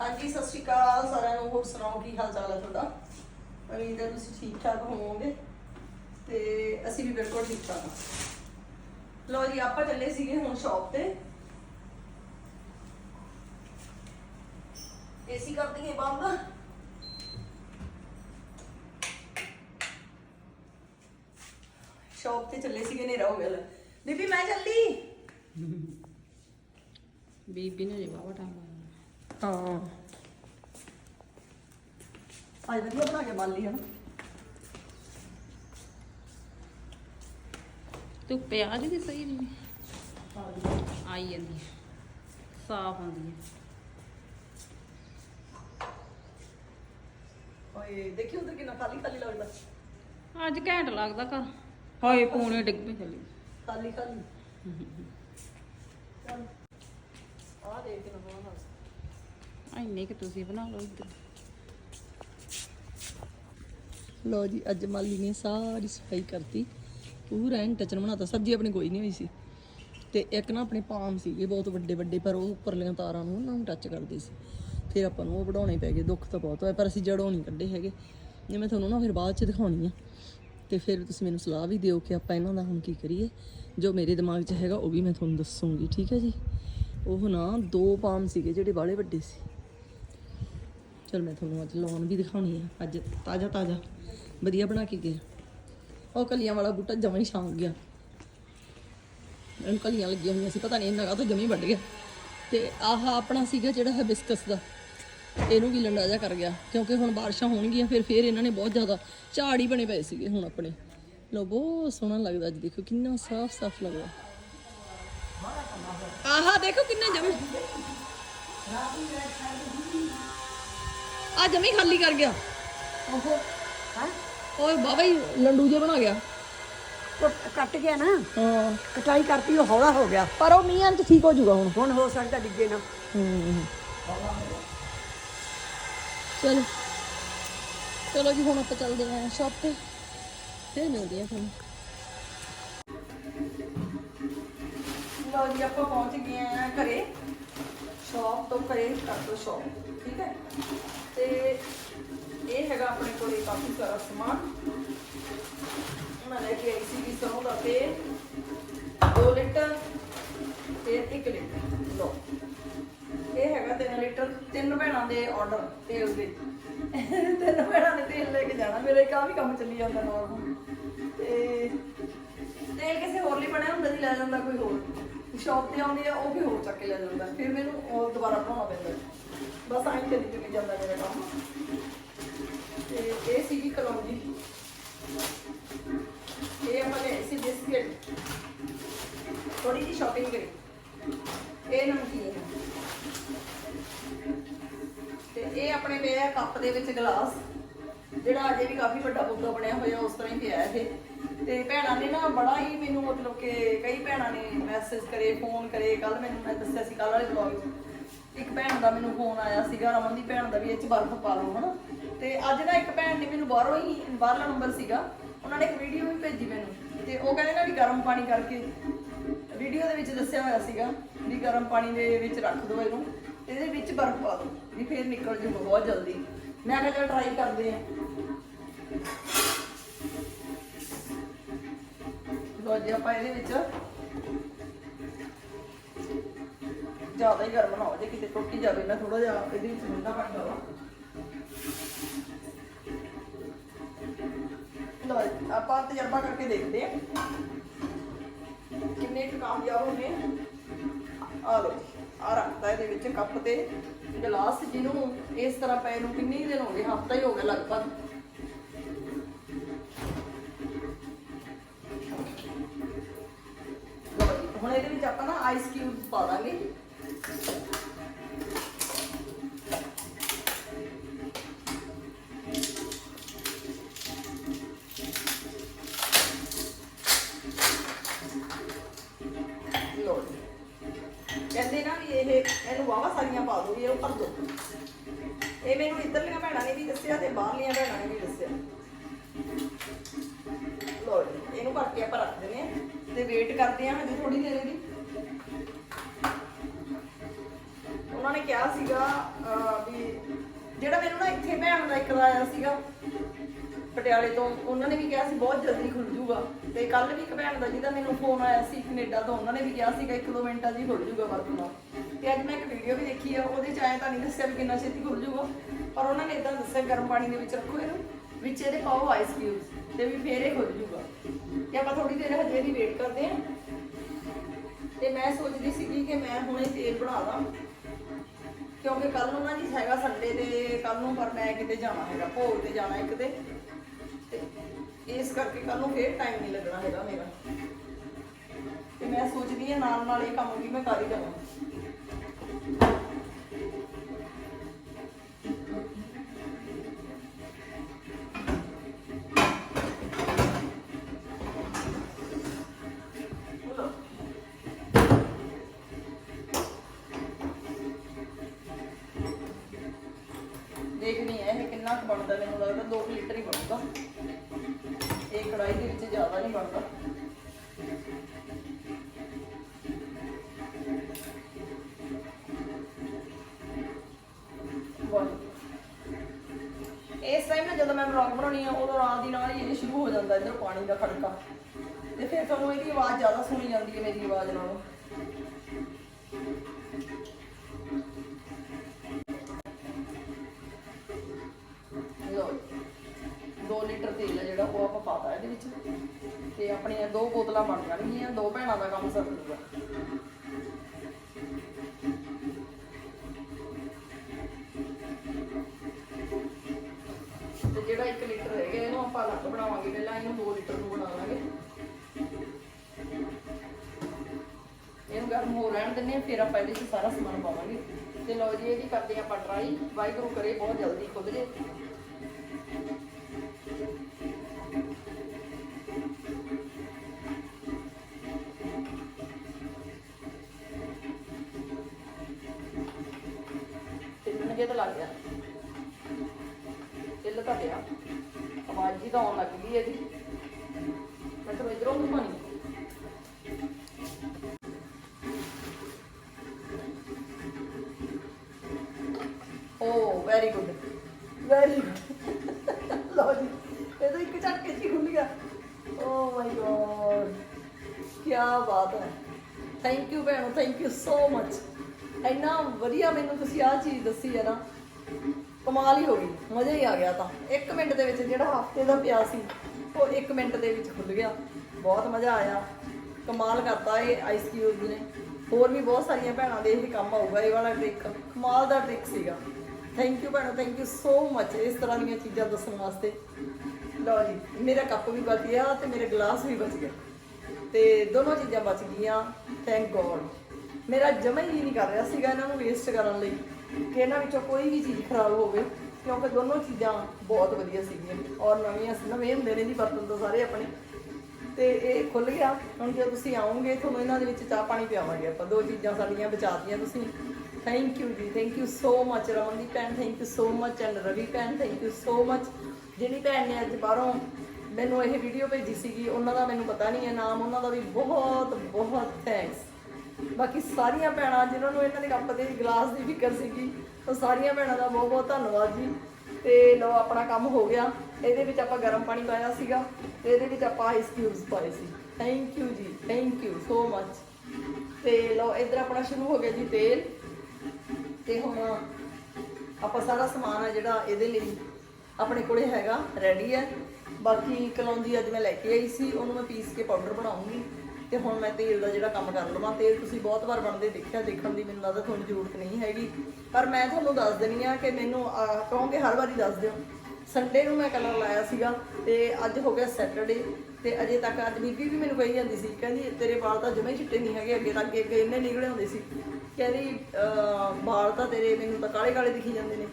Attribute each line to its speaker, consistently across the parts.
Speaker 1: ਹਾਂਜੀ, ਸਤਿ ਸ਼੍ਰੀ ਅਕਾਲ। ਸਾਰਿਆਂ ਨੂੰ ਹੋਰ ਸੁਣਾਓ, ਕੀ ਹਾਲ ਚਾਲ ਹੈ ਤੁਹਾਡਾ? ਉਮੀਦ ਹੈ ਤੁਸੀਂ ਠੀਕ ਠਾਕ ਹੋਵੋਗੇ ਤੇ ਅਸੀਂ ਵੀ ਬਿਲਕੁਲ ਠੀਕ ਠਾਕ ਹਾਂ। ਲੋ ਜੀ, ਆਪਾਂ ਚੱਲੇ ਸੀਗੇ ਹੁਣ ਸ਼ਾਪ ਤੇ। ਏਸੀ ਕਰ ਦਈਏ ਬੰਦ। ਸ਼ਾਪ ਤੇ ਚੱਲੇ ਸੀਗੇ ਹਨੇਰਾ ਹੋ ਗਿਆ ਲੈ। ਬੀਬੀ, ਮੈਂ ਚੱਲੀ।
Speaker 2: ਬੀਬੀ ਨੇ ਜੀ ਬਾਬਾ ਟਾਈਮ
Speaker 1: ਹਾਂ। ਅੱਜ ਵਧੀਆ ਬਣਾ ਕੇ ਲਈ ਹਨਾ
Speaker 2: ਤੂੰ ਪਿਆਜ ਦੀ ਸਹੀ ਨਹੀਂ। ਆਈ ਜਾਂਦੀ ਹੈ ਸਾਫ਼ ਹੁੰਦੀ ਹੈ
Speaker 1: ਓਏ ਦੇਖੀ ਉਧਰ ਕਿੰਨਾ ਖਾਲੀ ਖਾਲੀ ਲੱਗਦਾ।
Speaker 2: ਅੱਜ ਘੈਂਟ ਲੱਗਦਾ ਘਰ। ਹਾਏ ਪੂਣੇ ਡਿੱਗ ਪਈ ਚੱਲੀ
Speaker 1: ਖਾਲੀ ਖਾਲੀ। ਚੱਲ। ਆ ਦੇਖ ਕਿੰਨਾ ਸੋਹਣਾ ਹਾਲ
Speaker 2: ਇੰਨੇ ਕਿ ਤੁਸੀਂ ਬਣਾ ਲਓ ਇੱਧਰ।
Speaker 1: ਲੋ ਜੀ, ਅੱਜ ਮਾਲੀ ਨੇ ਸਾਰੀ ਸਫ਼ਾਈ ਕਰਤੀ। ਪੂਰਾ ਐਨ ਟਚਨ ਬਣਾਤਾ, ਸਬਜ਼ੀ ਆਪਣੀ ਕੋਈ ਨਹੀਂ ਹੋਈ ਸੀ। ਤੇ ਇੱਕ ਨਾ ਆਪਣੇ ਪਾਮ ਸੀਗੇ ਬਹੁਤ ਵੱਡੇ ਵੱਡੇ, ਪਰ ਉਹ ਉੱਪਰਲੀਆਂ ਤਾਰਾਂ ਨੂੰ ਉਹਨਾਂ ਨੂੰ ਟੱਚ ਕਰਦੇ ਸੀ। ਫਿਰ ਆਪਾਂ ਨੂੰ ਉਹ ਵਢਾਉਣੇ ਪੈ ਗਏ, ਦੁੱਖ ਤਾਂ ਬਹੁਤ ਹੋਇਆ, ਪਰ ਅਸੀਂ ਜੜੋਂ ਨਹੀਂ ਕੱਢੇ ਹੈਗੇ। ਜੇ ਮੈਂ ਤੁਹਾਨੂੰ ਨਾ ਫਿਰ ਬਾਅਦ ਚ ਦਿਖਾਉਣੀ ਆ। ਤੇ ਫਿਰ ਤੁਸੀਂ ਮੈਨੂੰ ਸਲਾਹ ਵੀ ਦਿਓ ਕਿ ਆਪਾਂ ਇਹਨਾਂ ਦਾ ਹੁਣ ਕੀ ਕਰੀਏ। ਜੋ ਮੇਰੇ ਦਿਮਾਗ 'ਚ ਹੈਗਾ, ਉਹ ਵੀ ਮੈਂ ਤੁਹਾਨੂੰ ਦੱਸੂਗੀ, ਠੀਕ ਹੈ ਜੀ? ਉਹ ਨਾ ਦੋ ਪਾਮ ਸੀਗੇ ਜਿਹੜੇ ਬਾਲੇ ਵੱਡੇ ਸੀ। ਚਲ ਮੈਂ ਤੁਹਾਨੂੰ ਅੱਜ ਲਾਉਣ ਵੀ ਦਿਖਾਉਣੀ ਆ, ਅੱਜ ਤਾਜ਼ਾ ਤਾਜ਼ਾ, ਵਧੀਆ ਬਣਾ ਕੇ ਗਿਆ ਉਹ ਕਲੀਆਂ ਵਾਲਾ ਬੂਟਾ ਜਮਾਂ ਹੀ ਛਾਂ ਗਿਆ। ਇਹਨੂੰ ਕਲੀਆਂ ਲੱਗੀਆਂ ਹੋਈਆਂ ਸੀ, ਪਤਾ ਨਹੀਂ ਇਹਨਾਂ ਕਾ ਤਾਂ ਜਮੀ ਵੱਢ ਗਿਆ। ਤੇ ਆਹ ਆਪਣਾ ਸੀਗਾ ਜਿਹੜਾ ਹਿਬਿਸਕਸ ਦਾ। ਇਹਨੂੰ ਵੀ ਲੰਡਾ ਜਾ ਕਰ ਗਿਆ, ਕਿਉਂਕਿ ਹੁਣ ਬਾਰਿਸ਼ਾਂ ਹੋਣਗੀਆਂ, ਫਿਰ ਫਿਰ ਇਹਨਾਂ ਨੇ ਬਹੁਤ ਜ਼ਿਆਦਾ ਝਾੜ ਹੀ ਬਣੇ ਪਏ ਸੀਗੇ ਹੁਣ ਆਪਣੇ। ਲੋ ਬਹੁਤ ਸੋਹਣਾ ਲੱਗਦਾ ਅੱਜ, ਦੇਖੋ ਕਿੰਨਾ ਸਾਫ਼ ਸਾਫ਼ ਲੱਗਦਾ। ਆਹਾ, ਦੇਖੋ ਕਿੰਨਾ ਜਮੀ ਆ ਜਮੀ ਖਾਲੀ ਕਰ ਗਿਆ
Speaker 3: ਉਹ ਹਾਂ
Speaker 1: ਓਏ ਬਾਬਾ ਹੀ ਲੰਡੂ ਜਿਹਾ ਬਣਾ ਗਿਆ
Speaker 3: ਉਹ ਕੱਟ ਗਿਆ ਨਾ
Speaker 1: ਹਾਂ
Speaker 3: ਕਟਾਈ ਕਰਤੀ ਉਹ ਹੌਲਾ ਹੋ ਗਿਆ
Speaker 1: ਪਰ ਉਹ ਮੀਂਹਾਂ ਚ ਠੀਕ ਹੋ ਜਾਊਗਾ ਹੁਣ
Speaker 3: ਹੁਣ ਹੋ ਸਕਦਾ ਡਿੱਗੇ ਨਾ
Speaker 1: ਹੂੰ ਚਲੋ ਚਲੋ ਜੀ ਹੁਣ ਆਪਾਂ ਚੱਲਦੇ ਆਂ ਸ਼ਾਪ ਤੇ ਫਿਰ ਮਿਲਦੇ ਆਂ ਤੁਹਾਨੂੰ ਲਓ ਜੀ ਆਪਾਂ ਪਹੁੰਚ ਗਏ ਆਂ ਘਰੇ ਸ਼ਾਪ ਤੋਂ ਘਰੇ ਕਰ ਤੋਂ ਸ਼ਾਪ ਠੀਕ ਹੈ ਤੇ ਇਹ ਹੈਗਾ ਆਪਣੇ ਕੋਲੇ ਕਾਫੀ ਸਾਰਾ ਸਮਾਨ। ਮੈਂ ਲੈ ਕੇ ਆਈ ਸੀ ਸਰੋਂ ਦਾ ਤੇਲ 2 ਲੀਟਰ ਤੇ 1 ਲੀਟਰ। ਲਓ। ਇਹ ਹੈਗਾ 3 ਲੀਟਰ, ਤਿੰਨ ਭੈਣਾਂ ਦੇ ਆਰਡਰ ਤੇਲ ਦੇ। ਤਿੰਨ ਭੈਣਾਂ ਨੇ ਤੇਲ ਲੈ ਕੇ ਜਾਣਾ। ਮੇਰੇ ਕਾਫੀ ਕੰਮ ਚੱਲੀ ਜਾਂਦਾ ਨਾਰਮਲ ਤੇ ਤੇਲ ਕਿਸੇ ਹੋਰ ਲਈ ਬਣਿਆ ਹੁੰਦਾ ਜੀ, ਲੈ ਜਾਂਦਾ ਕੋਈ ਹੋਰ। ਸ਼ਾਪ ਤੇ ਆਉਂਦੀ ਆ, ਉਹ ਵੀ ਹੋਰ ਚੱਕ ਕੇ ਲੈ ਜਾਂਦਾ। ਫਿਰ ਮੈਨੂੰ ਦੁਬਾਰਾ ਬਣਾਉਣਾ ਪੈਂਦਾ। ਬਸ ਆਈ ਕਰੀ ਚੁੱਕੀ ਜਾਂਦਾ ਮੇਰਾ ਕੰਮ। ਤੇ ਇਹ ਸੀਗੀ ਕਲੌਂਜੀ ਇਹ ਆਪਾਂ ਨੇ ਸੀ ਬਿਸਕਿਟ। ਥੋੜੀ ਜਿਹੀ ਸ਼ਾਪਿੰਗ ਕਰੀ। ਇਹ ਨਮਕੀਨ। ਤੇ ਇਹ ਆਪਣੇ ਪਿਆ ਕੱਪ ਦੇ ਵਿੱਚ ਗਲਾਸ, ਜਿਹੜਾ ਅਜੇ ਵੀ ਕਾਫੀ ਵੱਡਾ ਬੁੱਗਾ ਬਣਿਆ ਹੋਇਆ, ਉਸ ਤਰ੍ਹਾਂ ਹੀ ਪਿਆ ਇਹ। ਤੇ ਭੈਣਾਂ ਨੇ ਨਾ ਬੜਾ ਹੀ ਮੈਨੂੰ ਮਤਲਬ ਕਿ ਕਈ ਭੈਣਾਂ ਨੇ ਮੈਸੇਜ ਕਰੇ ਫੋਨ ਕਰੇ ਕੱਲ ਮੈਨੂੰ ਮੈਂ ਦੱਸਿਆ ਸੀ ਕੱਲ ਵਾਲੇ ਵਲੌਗ ਇੱਕ ਭੈਣ ਦਾ ਮੈਨੂੰ ਫੋਨ ਆਇਆ ਸੀਗਾ, ਰਮਨ ਦੀ ਭੈਣ ਦਾ ਵੀ ਇਹ 'ਚ ਬਰਫ਼ ਪਾ ਲਓ, ਹਨਾ? ਤੇ ਅੱਜ ਨਾ ਇੱਕ ਭੈਣ ਨੇ ਮੈਨੂੰ ਬਾਹਰੋਂ ਹੀ, ਬਾਹਰਲਾ ਨੰਬਰ ਸੀਗਾ, ਉਹਨਾਂ ਨੇ ਇੱਕ ਵੀਡੀਓ ਵੀ ਭੇਜੀ ਮੈਨੂੰ, ਤੇ ਉਹ ਕਹਿੰਦੇ ਨਾ ਵੀ ਗਰਮ ਪਾਣੀ ਕਰਕੇ ਵੀਡੀਓ ਦੇ ਵਿੱਚ ਦੱਸਿਆ ਹੋਇਆ ਸੀਗਾ ਵੀ ਗਰਮ ਪਾਣੀ ਦੇ ਵਿੱਚ ਰੱਖ ਦਿਓ ਇਹਨੂੰ ਇਹਦੇ ਵਿੱਚ ਬਰਫ਼ ਪਾ ਦਿਓ ਵੀ ਫੇਰ ਨਿਕਲ ਜੂਗਾ ਬਹੁਤ ਜਲਦੀ। ਮੈਂ ਕਿਹਾ ਚਲ ਟਰਾਈ ਕਰਦੇ ਆ ਲੋ ਜੀ, ਆਪਾਂ ਇਹਦੇ ਵਿੱਚ ਜ਼ਿਆਦਾ ਹੀ ਗਰਮ ਨਾ ਹੋ ਜੇ, ਕਿਤੇ ਟੁੱਟੀ ਜਾਵੇ ਨਾ ਥੋੜਾ ਜਿਹਾ, ਇਹਦੇ ਵਿੱਚ ਠੰਡਾ ਪਾਣੀ ਲੋ ਆਪਾਂ ਤਜਰਬਾ ਕਰਕੇ ਦੇਖਦੇ ਆ ਕਿੰਨੇ ਕੁ ਕਾਮਯਾਬ ਹੋਣੇ ਆ ਲੋ ਆ ਰੱਖਦਾ ਇਹਦੇ ਵਿੱਚ ਕੱਪ ਤੇ ਗਲਾਸ ਜਿਹਨੂੰ ਇਸ ਤਰ੍ਹਾਂ ਪਏ ਨੂੰ ਕਿੰਨੇ ਦਿਨ ਹੋ ਗਏ, ਹਫਤਾ ਹੀ ਹੋ ਗਿਆ ਲਗਭਗ। ਹੁਣ ਇਹਦੇ ਵਿੱਚ ਆਪਾਂ ਨਾ ਆਈਸ ਕਿਊਬ ਪਾ ਦਾਂਗੇ। ਕਹਿੰਦੇ ਨਾ ਵੀ ਇਹ ਇਹਨੂੰ ਵਾਵਾ ਸਾਰੀਆਂ ਪਾ ਦੋ ਵੀ ਇਹ ਭਰ ਦੋ ਇਹ ਮੈਨੂੰ ਇੱਧਰਲੀਆਂ ਭੈਣਾਂ ਨੇ ਵੀ ਦੱਸਿਆ ਤੇ ਬਾਹਰਲੀਆਂ ਭੈਣਾਂ ਨੇ ਵੀ ਦੱਸਿਆ ਲੋ ਜੀ ਇਹਨੂੰ ਭਰ ਕੇ ਆਪਾਂ ਰੱਖ ਦਿੰਦੇ ਆ ਤੇ ਵੇਟ ਕਰਦੇ ਆ ਹਜੇ ਥੋੜੀ ਦੇਰ ਇਹਦੀ ਉਹਨਾਂ ਨੇ ਕਿਹਾ ਸੀਗਾ ਵੀ ਜਿਹੜਾ ਮੈਨੂੰ ਨਾ ਇੱਥੇ ਭੈਣ ਦਾ ਇੱਕ ਦਾ ਆਇਆ ਸੀਗਾ, ਪਟਿਆਲੇ ਤੋਂ, ਉਹਨਾਂ ਨੇ ਵੀ ਕਿਹਾ ਸੀ ਬਹੁਤ ਜਲਦੀ ਖੁੱਲ ਜੂਗਾ। ਤੇ ਕੱਲ ਵੀ ਇੱਕ ਭੈਣ ਦਾ ਜਿਹਦਾ ਮੈਨੂੰ ਫੋਨ ਆਇਆ ਸੀ ਕੈਨੇਡਾ ਤੋਂ, ਉਹਨਾਂ ਨੇ ਵੀ ਕਿਹਾ ਸੀਗਾ, ਇੱਕ ਦੋ ਮਿੰਟਾਂ 'ਚ ਹੀ ਖੁੱਲ ਜੂਗਾ ਵਰਤਣਾ ਤੇ ਅੱਜ ਮੈਂ ਇੱਕ ਵੀਡੀਓ ਵੀ ਦੇਖੀ ਆ, ਉਹਦੇ 'ਚ ਆਇਆ ਤਾਂ ਨਹੀਂ ਦੱਸਿਆ ਵੀ ਕਿੰਨਾ ਛੇਤੀ ਖੁੱਲ ਜੂਗਾ, ਪਰ ਉਹਨਾਂ ਨੇ ਇਦਾਂ ਦੱਸਿਆ, ਗਰਮ ਪਾਣੀ ਦੇ ਵਿੱਚ ਰੱਖੋ ਇਹਨੂੰ, ਵਿੱਚ ਇਹਦੇ ਪਾਓ ਆਈਸ ਕਿਊਬਸ ਤੇ ਵੀ ਫੇਰ ਇਹ ਖੁੱਲ ਜੂਗਾ। ਤੇ ਆਪਾਂ ਥੋੜੀ ਦੇਰ ਹਜੇ ਦੀ ਵੇਟ ਕਰਦੇ ਆਂ। ਤੇ ਮੈਂ ਸੋਚਦੀ ਸੀਗੀ ਕਿ ਮੈਂ ਹੁਣੇ ਤੇਲ ਬਣਾ ਦਾਂ ਕਿਉਂਕਿ ਕੱਲ ਨੂੰ ਨਾ ਜੀ ਹੈਗਾ ਸੰਡੇ ਤੇ ਕੱਲ ਨੂੰ ਪਰ ਮੈਂ ਕਿਤੇ ਜਾਣਾ ਹੈਗਾ ਭੋਗ ਤੇ ਜਾਣਾ ਇੱਕ ਤੇ। ਤੇ ਇਸ ਕਰਕੇ ਕੱਲ ਨੂੰ ਫੇਰ ਟਾਈਮ ਨਹੀਂ ਲੱਗਣਾ ਹੈਗਾ ਮੇਰਾ। ਤੇ ਮੈਂ ਸੋਚਦੀ ਹਾਂ ਨਾਲ ਨਾਲ ਇਹ ਕੰਮ ਵੀ ਮੈਂ ਕਰ ਹੀ ਜਾਵਾਂ। 2 ਲੀਟਰ ਹੀ ਬਣੂਗਾ। ਇਹ ਕੜਾਈ ਦੇ ਵਿੱਚ ਜ਼ਿਆਦਾ ਨਹੀਂ ਬਣਦਾ। ਇਸ ਟਾਈਮ ਨਾ ਜਦੋਂ ਮੈਂ ਵਲੌਗ ਬਣਾਉਣੀ ਆ, ਉਦੋਂ ਰਾਤ ਦੀ ਨਾਲ ਹੀ ਇਹ ਸ਼ੁਰੂ ਹੋ ਜਾਂਦਾ ਇੱਧਰ ਪਾਣੀ ਦਾ ਖੜਕਾ। ਤੇ ਫਿਰ ਤੁਹਾਨੂੰ ਇਹਦੀ ਆਵਾਜ਼ ਜ਼ਿਆਦਾ ਸੁਣੀ ਜਾਂਦੀ ਹੈ, ਮੇਰੀ ਆਵਾਜ਼ ਨਾਲੋਂ। ਲੀਟਰ ਤੇਲ ਹੈ ਜਿਹੜਾ ਉਹ ਆਪਾਂ ਪਾਤਾ ਇਹਦੇ ਵਿੱਚ। ਤੇ ਆਪਣੀਆਂ ਦੋ ਬੋਤਲਾਂ ਬਣ ਜਾਣਗੀਆਂ, ਦੋ ਭੈਣਾਂ ਦਾ ਕੰਮ ਸਰ ਜੂਗਾ। ਤੇ ਜਿਹੜਾ 1 ਲੀਟਰ ਹੈਗਾ ਇਹਨੂੰ ਆਪਾਂ ਅਲੱਗ ਬਣਾਵਾਂਗੇ, ਪਹਿਲਾਂ ਇਹਨੂੰ 2 ਲੀਟਰ ਨੂੰ ਬਣਾ ਲਾਂਗੇ। ਇਹਨੂੰ ਗਰਮ ਹੋ ਰਹਿਣ ਦਿੰਦੇ ਹਾਂ, ਫਿਰ ਆਪਾਂ ਇਹਦੇ ਵਿੱਚ ਸਾਰਾ ਸਮਾਨ ਪਾਵਾਂਗੇ। ਤੇ ਲਓ ਜੀ ਇਹਦੀ ਕਰਦੇ ਆਪਾਂ ਟਰਾਈ ਵਾਹਿਗੁਰੂ ਕਰੇ, ਬਹੁਤ ਜਲਦੀ ਖੁੱਲ ਜੇ। ਤਿੱਲ ਆਵਾਜ਼ ਜੀ ਤਾਂ ਆਉਣ ਲੱਗ ਗਈ ਇਹਦੀ ਮੈਂ ਤਾਂ ਇਧਰੋਂ ਘੁਮਾਣੀ ਓ ਵੈਰੀ ਗੁੱਡ ਵੈਰੀ ਗੁੱਡ ਲਓ ਜੀ, ਇਹ ਤਾਂ ਇੱਕ ਝਟਕੇ 'ਚ ਖੁੱਲ ਗਿਆ। ਓ ਮਾਈ ਗॉड ਕੀ ਬਾਤ ਹੈ। ਥੈਂਕ ਯੂ ਭੈਣੋ ਥੈਂਕ ਯੂ ਸੋ ਮਚ ਇੰਨਾ ਵਧੀਆ ਮੈਨੂੰ ਤੁਸੀਂ ਆਹ ਚੀਜ਼ ਦੱਸੀ ਹੈ ਨਾ। ਕਮਾਲ ਹੀ ਹੋ ਗਈ, ਮਜ਼ਾ ਹੀ ਆ ਗਿਆ ਤਾਂ। 1 ਮਿੰਟ ਦੇ ਵਿੱਚ ਜਿਹੜਾ ਹਫ਼ਤੇ ਦਾ ਪਿਆ ਸੀ, ਉਹ 1 ਮਿੰਟ ਦੇ ਵਿੱਚ ਖੁੱਲ ਗਿਆ। ਬਹੁਤ ਮਜ਼ਾ ਆਇਆ। ਕਮਾਲ ਕਰਤਾ ਇਹ ਆਈਸ ਕਿਊਬਸ ਨੇ। ਹੋਰ ਵੀ ਬਹੁਤ ਸਾਰੀਆਂ ਭੈਣਾਂ ਦੇ ਇਹ ਕੰਮ ਆਊਗਾ, ਇਹ ਵਾਲਾ ਟ੍ਰਿਕ ਕਮਾਲ ਦਾ ਟ੍ਰਿਕ ਸੀਗਾ। ਥੈਂਕ ਯੂ ਭੈਣੋ ਥੈਂਕ ਯੂ ਸੋ ਮਚ ਇਸ ਤਰ੍ਹਾਂ ਦੀਆਂ ਚੀਜ਼ਾਂ ਦੱਸਣ ਵਾਸਤੇ। ਲਓ ਜੀ, ਮੇਰਾ ਕੱਪ ਵੀ ਬਚ ਗਿਆ ਤੇ ਮੇਰਾ ਗਲਾਸ ਵੀ ਬਚ ਗਿਆ ਤੇ ਦੋਨੋਂ ਚੀਜ਼ਾਂ ਬਚ ਗਈਆਂ ਥੈਂਕ ਗੋਡ ਮੇਰਾ ਜਮਾ ਹੀ ਨਹੀਂ ਕਰ ਰਿਹਾ ਸੀਗਾ ਇਹਨਾਂ ਨੂੰ ਵੇਸਟ ਕਰਨ ਲਈ। ਕਿ ਇਹਨਾਂ ਵਿੱਚੋਂ ਕੋਈ ਵੀ ਚੀਜ਼ ਖਰਾਬ ਹੋਵੇ, ਕਿਉਂਕਿ ਦੋਨੋਂ ਚੀਜ਼ਾਂ ਬਹੁਤ ਵਧੀਆ ਸੀਗੀਆਂ ਔਰ ਨਵੀਆਂ ਨਵੇਂ ਹੁੰਦੇ ਨੇ ਜੀ ਬਰਤਨ ਤੋਂ ਸਾਰੇ ਆਪਣੇ। ਤੇ ਇਹ ਖੁੱਲ ਗਿਆ। ਹੁਣ ਜੇ ਤੁਸੀਂ ਆਓਗੇ, ਤੁਹਾਨੂੰ ਇਹਨਾਂ ਦੇ ਵਿੱਚ ਚਾਹ ਪਾਣੀ ਪਿਆਵਾਂਗੇ ਆਪਾਂ। ਦੋ ਚੀਜ਼ਾਂ ਸਾਡੀਆਂ ਬਚਾਤੀਆਂ ਤੁਸੀਂ। ਥੈਂਕ ਯੂ ਜੀ thank you so much Ramandeep ਭੈਣ thank you so much and Ravi ਭੈਣ ਥੈਂਕ ਯੂ ਸੋ ਮਚ ਜਿਹੜੀ ਭੈਣ ਨੇ ਅੱਜ ਬਾਹਰੋਂ ਮੈਨੂੰ ਇਹ ਵੀਡੀਓ ਭੇਜੀ ਸੀਗੀ, ਉਹਨਾਂ ਦਾ ਮੈਨੂੰ ਪਤਾ ਨਹੀਂ ਹੈ ਨਾਮ, ਉਹਨਾਂ ਦਾ ਵੀ ਬਹੁਤ ਬਹੁਤ ਥੈਂਕਸ ਬਾਕੀ ਸਾਰੀਆਂ ਭੈਣਾਂ ਜਿਨ੍ਹਾਂ ਨੂੰ ਇਹਨਾਂ ਦੇ ਕੱਪ ਦੇ ਗਲਾਸ ਦੀ ਫਿਕਰ ਸੀਗੀ ਉਹ ਸਾਰੀਆਂ ਭੈਣਾਂ ਦਾ ਬਹੁਤ ਬਹੁਤ ਧੰਨਵਾਦ ਜੀ। ਤੇ ਲੋ ਆਪਣਾ ਕੰਮ ਹੋ ਗਿਆ। ਇਹਦੇ ਵਿੱਚ ਆਪਾਂ ਗਰਮ ਪਾਣੀ ਪਾਇਆ ਸੀਗਾ ਤੇ ਇਹਦੇ ਵਿੱਚ ਆਪਾਂ ਆਈਸ ਕਿਊਬਸ ਪਾਏ ਸੀ। ਥੈਂਕ ਯੂ ਜੀ ਥੈਂਕ ਯੂ ਸੋ ਮਚ ਤੇ ਲੋ ਇਧਰ ਆਪਣਾ ਸ਼ੁਰੂ ਹੋ ਗਿਆ ਜੀ ਤੇਲ। ਤੇ ਹੁਣ ਆਪਾਂ ਸਾਰਾ ਸਮਾਨ ਆ ਜਿਹੜਾ ਇਹਦੇ ਲਈ ਆਪਣੇ ਕੋਲੇ ਹੈਗਾ ਰੈਡੀ ਹੈ। ਬਾਕੀ ਕਲੌਂਜੀ ਅੱਜ ਮੈਂ ਲੈ ਕੇ ਆਈ ਸੀ, ਉਹਨੂੰ ਮੈਂ ਪੀਸ ਕੇ ਪਾਊਡਰ ਬਣਾਉਂਗੀ। ਤੇ ਹੁਣ ਮੈਂ ਤੇਲ ਦਾ ਜਿਹੜਾ ਕੰਮ ਕਰ ਲਵਾਂ, ਤੇਲ ਤੁਸੀਂ ਬਹੁਤ ਵਾਰ ਬਣਦੇ ਦੇਖਿਆ, ਦੇਖਣ ਦੀ ਮੈਨੂੰ ਲੱਗਦਾ ਤੁਹਾਨੂੰ ਜ਼ਰੂਰਤ ਨਹੀਂ ਹੈਗੀ। ਪਰ ਮੈਂ ਤੁਹਾਨੂੰ ਦੱਸ ਦਿੰਨੀ ਆ ਕਿ ਮੈਨੂੰ ਕਹੋਗੇ ਹਰ ਵਾਰੀ ਦੱਸ ਦਿਓ। ਸੰਡੇ ਨੂੰ ਮੈਂ ਕਲਰ ਲਾਇਆ ਸੀਗਾ ਤੇ ਅੱਜ ਹੋ ਗਿਆ ਸੈਟਰਡੇ ਤੇ ਅਜੇ ਤੱਕ ਅੱਜ ਬੀਬੀ ਵੀ ਮੈਨੂੰ ਕਹੀ ਜਾਂਦੀ ਸੀ, ਕਹਿੰਦੀ ਤੇਰੇ ਵਾਲ ਤਾਂ ਜਮੇ ਚਿੱਟੇ ਨਹੀਂ ਹੈਗੇ, ਅੱਗੇ ਤਾਂ ਅੱਗੇ ਅੱਗੇ ਇੰਨੇ ਨਿਕਲੇ ਹੁੰਦੇ ਸੀ। ਕਹਿੰਦੀ ਵਾਲ ਤਾਂ ਤੇਰੇ ਮੈਨੂੰ ਤਾਂ ਕਾਲੇ ਕਾਲੇ ਦਿਖੀ ਜਾਂਦੇ ਨੇ।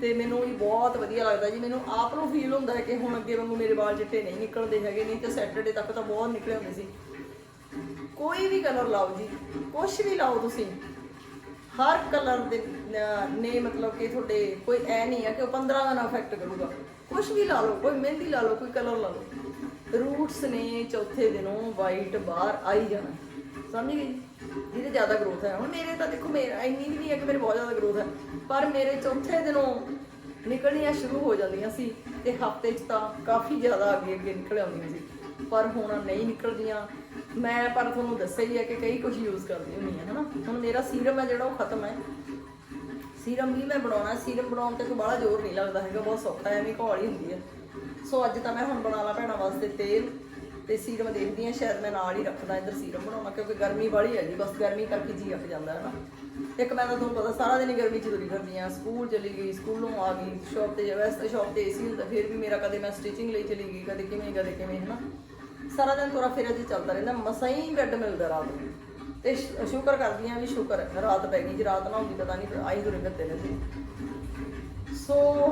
Speaker 1: ਤੇ ਮੈਨੂੰ ਵੀ ਬਹੁਤ ਵਧੀਆ ਲੱਗਦਾ ਜੀ, ਮੈਨੂੰ ਆਪ ਨੂੰ ਫੀਲ ਹੁੰਦਾ ਹੈ ਕਿ ਹੁਣ ਅੱਗੇ ਵਾਂਗੂ ਮੇਰੇ ਵਾਲ ਚਿੱਟੇ ਨਹੀਂ ਨਿਕਲਦੇ ਹੈਗੇ, ਨਹੀਂ ਤੇ ਸੈਟਰਡੇ ਤੱਕ ਤਾਂ ਬਹੁਤ ਨਿਕਲੇ ਹੁੰਦੇ ਸੀ। ਕੋਈ ਵੀ ਕਲਰ ਲਾਓ ਜੀ ਕੁਝ ਵੀ ਲਾਓ ਤੁਸੀਂ, ਹਰ ਕਲਰ ਦੇ ਨੇ ਮਤਲਬ ਕਿ ਤੁਹਾਡੇ ਕੋਈ ਐ ਨਹੀਂ ਹੈ ਕਿ ਉਹ 15 ਦਾ ਨਾ ਇਫੈਕਟ ਕਰੂਗਾ। ਕੁਝ ਵੀ ਲਾ ਲਓ, ਕੋਈ ਮਹਿੰਦੀ ਲਾ ਲਓ, ਕੋਈ ਕਲਰ ਲਾ ਲਓ। ਰੂਟਸ ਨੇ ਚੌਥੇ ਦਿਨੋਂ ਵਾਈਟ ਬਾਹਰ ਆਈ ਜਾਣਾ। ਸਮਝ ਗਏ ਜੀ? ਜਿਹਦੇ ਜ਼ਿਆਦਾ ਗਰੋਥ ਹੈ। ਹੁਣ ਮੇਰੇ ਤਾਂ ਦੇਖੋ ਮੇਰਾ ਇੰਨੀ ਵੀ ਨਹੀਂ ਹੈ ਕਿ ਮੇਰੇ ਬਹੁਤ ਜ਼ਿਆਦਾ ਗਰੋਥ ਹੈ। ਪਰ ਮੇਰੇ ਚੌਥੇ ਦਿਨੋਂ ਨਿਕਲਣੀਆਂ ਸ਼ੁਰੂ ਹੋ ਜਾਂਦੀਆਂ ਸੀ ਤੇ ਹਫ਼ਤੇ 'ਚ ਤਾਂ ਕਾਫੀ ਜ਼ਿਆਦਾ ਅੱਗੇ ਅੱਗੇ ਨਿਕਲ ਆਉਂਦੀਆਂ ਸੀ। ਪਰ ਹੁਣ ਨਹੀਂ ਨਿਕਲਦੀਆਂ। ਮੈਂ ਪਰ ਤੁਹਾਨੂੰ ਦੱਸਿਆ ਹੀ ਹੈ ਕਿ ਕਈ ਕੁਝ ਯੂਜ਼ ਕਰਦੀ ਹੁੰਦੀ ਹਾਂ ਹਨਾ? ਹੁਣ ਮੇਰਾ ਸੀਰਮ ਹੈ ਜਿਹੜਾ, ਉਹ ਖਤਮ ਹੈ ਸੀਰਮ ਵੀ ਮੈਂ ਬਣਾਉਣਾ ਸੀਰਮ ਬਣਾਉਣ ਤੇ ਕੋਈ ਬੜਾ ਜ਼ੋਰ ਨਹੀਂ ਲੱਗਦਾ ਹੈਗਾ, ਬਹੁਤ ਸੌਖਾ ਹੈ ਐਵੇਂ ਘੋਲ ਹੀ ਹੁੰਦੀ ਹੈ ਸੋ ਅੱਜ ਤਾਂ ਮੈਂ ਹੁਣ ਬਣਾ ਲਾ ਭੈਣਾਂ ਵਾਸਤੇ ਤੇਲ ਤੇ ਸੀਰਮ ਦੇਖਦੀ ਹਾਂ ਸ਼ਾਇਦ ਮੈਂ ਨਾਲ ਹੀ ਰੱਖਦਾ ਇੱਧਰ ਸੀਰਮ ਬਣਾਉਣਾ, ਕਿਉਂਕਿ ਗਰਮੀ ਵਾਲੀ ਹੈ ਜੀ ਬਸ ਗਰਮੀ ਕਰਕੇ ਜੀ ਅੱਕ ਜਾਂਦਾ ਹੈ ਨਾ ਇੱਕ ਮੈਂ ਤਾਂ ਤੁਹਾਨੂੰ ਪਤਾ, ਸਾਰਾ ਦਿਨ ਹੀ ਗਰਮੀ ਚ ਤੁਰੀ ਫਿਰਦੀ ਹਾਂ ਸਕੂਲ ਚਲੀ ਗਈ ਸਕੂਲੋਂ ਆ ਗਈ ਸ਼ਾਪ ਤੇ, ਵੈਸੇ ਸ਼ਾਪ ਤੇ ਏਸੀ ਹੁੰਦਾ, ਫਿਰ ਵੀ ਮੇਰਾ ਕਦੇ ਮੈਂ ਸਟਿਚਿੰਗ ਲਈ ਚਲੀ ਗਈ, ਕਦੇ ਕਿਵੇਂ ਕਦੇ ਕਿਵੇਂ ਹੈ ਨਾ ਸਾਰਾ ਦਿਨ ਤੁਰਾ ਫਿਰਿਆ ਜੀ ਚੱਲਦਾ ਰਹਿੰਦਾ ਮਸਾਂ ਹੀ ਬੈੱਡ ਮਿਲਦਾ ਰਾਤ ਨੂੰ। ਤੇ ਸ਼- ਸ਼ੁਕਰ ਕਰਦੀ ਹਾਂ ਵੀ ਸ਼ੁਕਰ ਹੈ ਰਾਤ ਪੈ ਗਈ ਜੀ ਰਾਤ ਨਾ ਹੁੰਦੀ ਪਤਾ ਨਹੀਂ ਆਈ ਤੁਰੇ ਫਿਰਦੇ ਨੇ ਜੀ। ਸੋ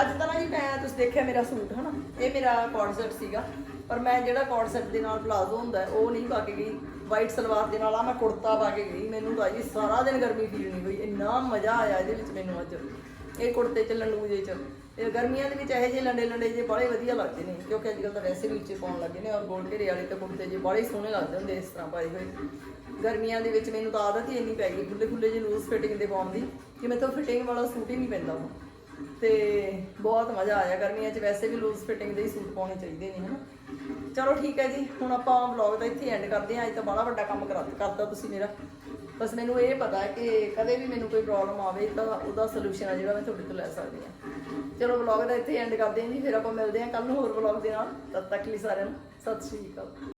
Speaker 1: ਅੱਜ ਤਾਂ ਨਾ ਜੀ ਮੈਂ ਤੁਸੀਂ ਦੇਖਿਆ ਮੇਰਾ ਸੂਟ ਹਨਾ? ਇਹ ਮੇਰਾ ਕੋਡ ਸੀਗਾ ਪਰ ਮੈਂ ਜਿਹੜਾ ਕੋਡ ਦੇ ਨਾਲ ਪਲਾਜ਼ੋ ਹੁੰਦਾ ਹੈ, ਉਹ ਨਹੀਂ ਪਾ ਕੇ ਗਈ। ਵਾਈਟ ਸਲਵਾਰ ਦੇ ਨਾਲ ਆ ਮੈਂ ਕੁੜਤਾ ਪਾ ਕੇ ਗਈ। ਮੈਨੂੰ ਤਾਂ ਜੀ ਸਾਰਾ ਦਿਨ ਗਰਮੀ ਫੀਲ ਨਹੀਂ ਹੋਈ। ਇੰਨਾ ਮਜ਼ਾ ਆਇਆ ਇਹਦੇ ਵਿੱਚ ਮੈਨੂੰ ਅੱਜ। ਇਹ ਕੁੜਤੇ ਚ ਨੂੰ ਜੇ ਚ। ਇਹ ਗਰਮੀਆਂ ਦੇ ਵਿੱਚ ਇਹੋ ਜਿਹੇ ਲੰਡੇ ਲੰਡੇ ਜੇ ਬੜੇ ਵਧੀਆ ਲੱਗਦੇ ਨੇ, ਕਿਉਂਕਿ ਅੱਜ ਕੱਲ੍ਹ ਤਾਂ ਵੈਸੇ ਵੀ ਉੱਚੇ ਪਾਉਣ ਲੱਗੇ ਨੇ ਔਰ ਗੋਲ ਘੇਰੇ ਵਾਲੇ ਤੇ ਕੁੜਤੇ ਜੇ ਬੜੇ ਸੋਹਣੇ ਲੱਗਦੇ ਹੁੰਦੇ ਇਸ ਤਰ੍ਹਾਂ ਪਾਏ ਹੋਏ। ਗਰਮੀਆਂ ਦੇ ਵਿੱਚ ਮੈਨੂੰ ਤਾਂ ਆਦਤ ਹੀ ਇੰਨੀ ਪੈ ਗਈ ਖੁੱਲੇ ਖੁੱਲੇ ਜੇ ਲੂਜ਼ ਫਿਟਿੰਗ ਦੇ ਪਾਉਣ ਦੀ ਕਿ ਮੈਨੂੰ ਫਿਟਿੰਗ ਵਾਲਾ ਸੂਟ ਹੀ ਨਹੀਂ ਪੈਂਦਾ ਹੁਣ ਤੇ ਬਹੁਤ ਮਜ਼ਾ ਆਇਆ ਗਰਮੀਆਂ 'ਚ ਵੈਸੇ ਵੀ ਲੂਜ਼ ਫਿਟਿੰਗ ਦੇ ਹੀ ਸੂਟ ਪਾਉਣੇ ਚਾਹੀਦੇ ਨੇ, ਹਨਾ। ਚਲੋ ਠੀਕ ਹੈ ਜੀ, ਹੁਣ ਆਪਾਂ ਵਲੌਗ ਦਾ ਇੱਥੇ ਐਂਡ ਕਰਦੇ ਹਾਂ, ਅੱਜ ਤਾਂ ਬੜਾ ਵੱਡਾ ਕੰਮ ਕਰਾ, ਕਰਤਾ ਤੁਸੀਂ ਮੇਰਾ। ਬਸ ਮੈਨੂੰ ਇਹ ਪਤਾ ਹੈ ਕਿ ਕਦੇ ਵੀ ਮੈਨੂੰ ਕੋਈ ਪ੍ਰੋਬਲਮ ਆਵੇ ਤਾਂ ਉਹਦਾ ਸੋਲੂਸ਼ਨ ਆ ਜਿਹੜਾ ਮੈਂ ਤੁਹਾਡੇ ਤੋਂ ਲੈ ਸਕਦੀ ਹਾਂ। ਚਲੋ ਵਲੌਗ ਦਾ ਇੱਥੇ ਐਂਡ ਕਰਦੇ ਹਾਂ ਜੀ, ਫਿਰ ਆਪਾਂ ਮਿਲਦੇ ਹਾਂ ਕੱਲ ਨੂੰ ਹੋਰ ਵਲੌਗ ਦੇ ਨਾਲ। ਤਦ ਤੱਕ ਲਈ ਸਾਰਿਆਂ ਨੂੰ ਸਤਿ ਸ਼੍ਰੀ ਅਕਾਲ।